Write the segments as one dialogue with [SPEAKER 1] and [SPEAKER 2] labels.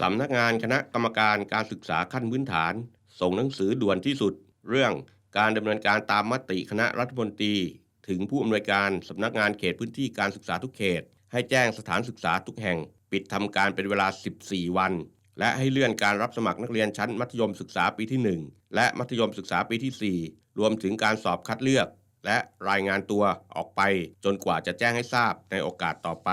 [SPEAKER 1] สำนักงานคณะกรรมการการศึกษาขั้นพื้นฐาน ส่งหนังสือด่วนที่สุด เรื่องการดำเนินการตามมติคณะรัฐมนตรี ถึงผู้อำนวยการสำนักงานเขตพื้นที่การศึกษาทุกเขต ให้แจ้งสถานศึกษาทุกแห่ง ปิดทำการเป็นเวลา 14 วัน และให้เลื่อนการรับสมัครนักเรียนชั้นมัธยมศึกษาปีที่ 1 และมัธยมศึกษาปีที่ 4 รวมถึงการสอบคัดเลือก และรายงานตัวออกไป จนกว่าจะแจ้งให้ทราบในโอกาสต่อไป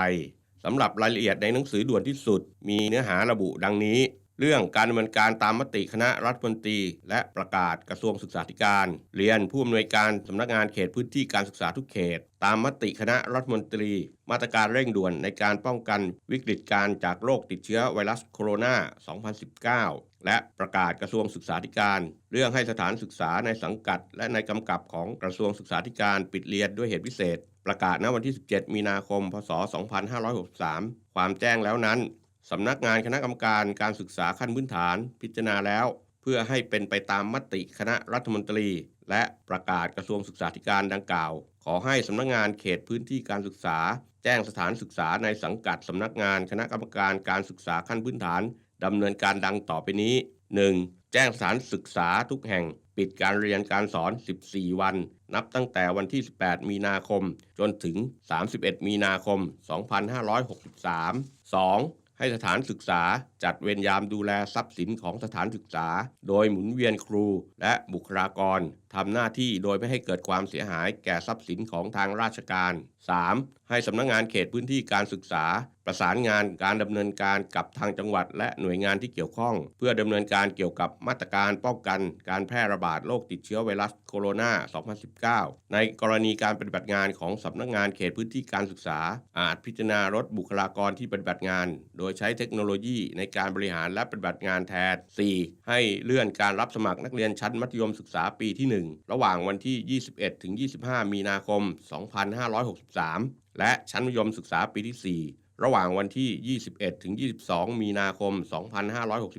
[SPEAKER 1] สำหรับรายละเอียดในหนังสือด่วนที่สุด มีเนื้อหาระบุดังนี้ เรื่องการดำเนินการตามมติคณะรัฐมนตรี และประกาศกระทรวงศึกษาธิการ เรียนผู้อำนวยการสำนักงานเขตพื้นที่การศึกษาทุกเขต ตามมติคณะรัฐมนตรี มาตรการเร่งด่วนในการป้องกันวิกฤตการณ์จากโรคติดเชื้อไวรัสโคโรนา 2019 และประกาศกระทรวงศึกษาธิการ เรื่องให้สถานศึกษาในสังกัด และในกำกับของกระทรวงศึกษาธิการปิดเรียนด้วยเหตุพิเศษ ประกาศณวันที่ 17 มีนาคม พศ 2563 ความแจ้งแล้วนั้น สำนักงานคณะกรรมการการศึกษาขั้นพื้นฐานพิจารณาแล้ว เพื่อให้เป็นไปตามมติคณะรัฐมนตรี และประกาศกระทรวงศึกษาธิการดังกล่าว ขอให้สำนักงานเขตพื้นที่การศึกษา แจ้งสถานศึกษาในสังกัดสำนักงานคณะกรรมการการศึกษาขั้นพื้นฐานดำเนินการดังต่อไปนี้ 1. แจ้งสถานศึกษาทุกแห่ง ปิดการเรียนการสอน 14 วัน นับตั้งแต่วันที่ 18 มีนาคม จนถึง 31 มีนาคม 2563 2. ให้สถานศึกษาจัดเวรยามดูแลทรัพย์สินของสถานศึกษา โดยหมุนเวียนครูและบุคลากรทำหน้าที่โดยไม่ให้เกิดความเสียหายแก่ทรัพย์สินของทางราชการ 3. ให้สำนักงงานเขตพื้นที่การศึกษา ประสานงานการดำเนินการกับทางจังหวัด และหน่วยงานที่เกี่ยวข้อง เพื่อดำเนินการเกี่ยวกับมาตรการป้องกันการแพร่ระบาดโรคติดเชื้อไวรัสโคโรนา 2019 ในกรณีการปฏิบัติงานของสำนักงานเขตพื้นที่การศึกษา อาจพิจารณาลดบุคลากรที่ปฏิบัติงาน โดยใช้เทคโนโลยีในการบริหารและปฏิบัติงานแทน 4. ให้เลื่อนการรับสมัครนักเรียนชั้นมัธยมศึกษาปีที่ 1 ระหว่างวันที่ 21 ถึง 25 มีนาคม 2563 และชั้นมัธยมศึกษาปีที่ 4 ระหว่างวันที่ 21 ถึง 22 มีนาคม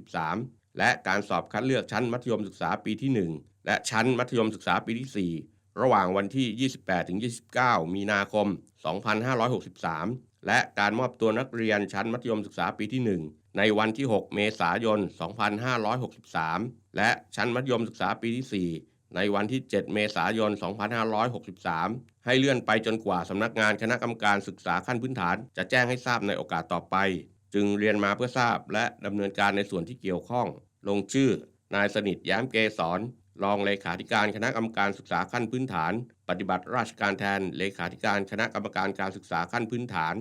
[SPEAKER 1] 2563 และการสอบคัดเลือกชั้นมัธยมศึกษาปีที่ 1 และชั้นมัธยมศึกษาปีที่ 4 ระหว่างวันที่ 28 ถึง 29 มีนาคม 2563 และการมอบตัวนักเรียนชั้นมัธยมศึกษาปีที่ 1 ในวันที่ 6 เมษายน 2563 และชั้นมัธยมศึกษาปีที่ 4 ในวันที่ 7 เมษายน 2563 ให้เลื่อนไปจนกว่าสำนักงานคณะกรรมการศึกษาขั้นพื้นฐาน จะแจ้งให้ทราบในโอกาสต่อไป จึงเรียนมาเพื่อทราบและดำเนินการในส่วนที่เกี่ยวข้อง ลงชื่อ นายสนิทย้มเกษรรองเลขาธิการคณะกรรมการศึกษาขั้นพื้นฐาน ปฏิบัติราชการแทนเลขาธิการคณะกรรมการการศึกษาขั้นพื้นฐาน